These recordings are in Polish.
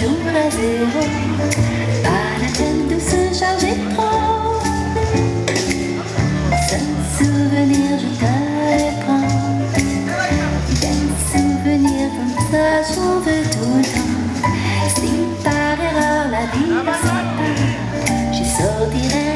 zéro. Pas la peine de se charger trop. Ce souvenir, je te prends. Des souvenirs comme ça, j'en veux tout le temps. Si par erreur la vie me sépare, je sortirai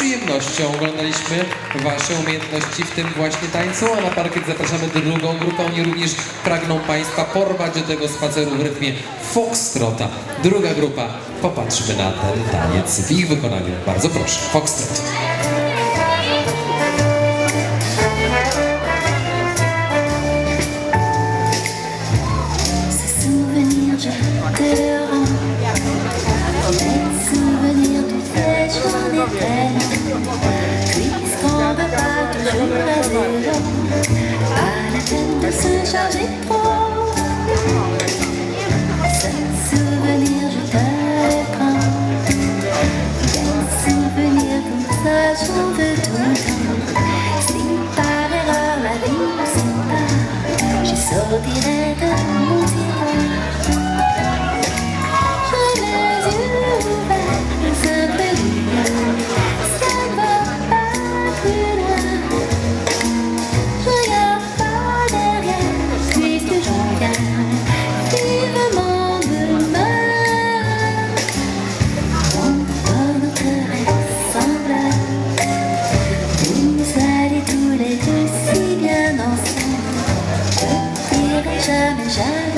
Przyjemnością oglądaliśmy Wasze umiejętności w tym właśnie tańcu, a na parkiet zapraszamy drugą grupę. Oni również pragną Państwa porwać do tego spaceru w rytmie foxtrota. Druga grupa, popatrzmy na ten taniec w ich wykonaniu. Bardzo proszę, foxtrot. Puisqu'on va pas toujours à zéro, a la de se charger trop. Ce souvenir, je te prends. Quel souvenir comme ça, j'en veux tout le temps. Si par erreur la sortirai de moi. 山。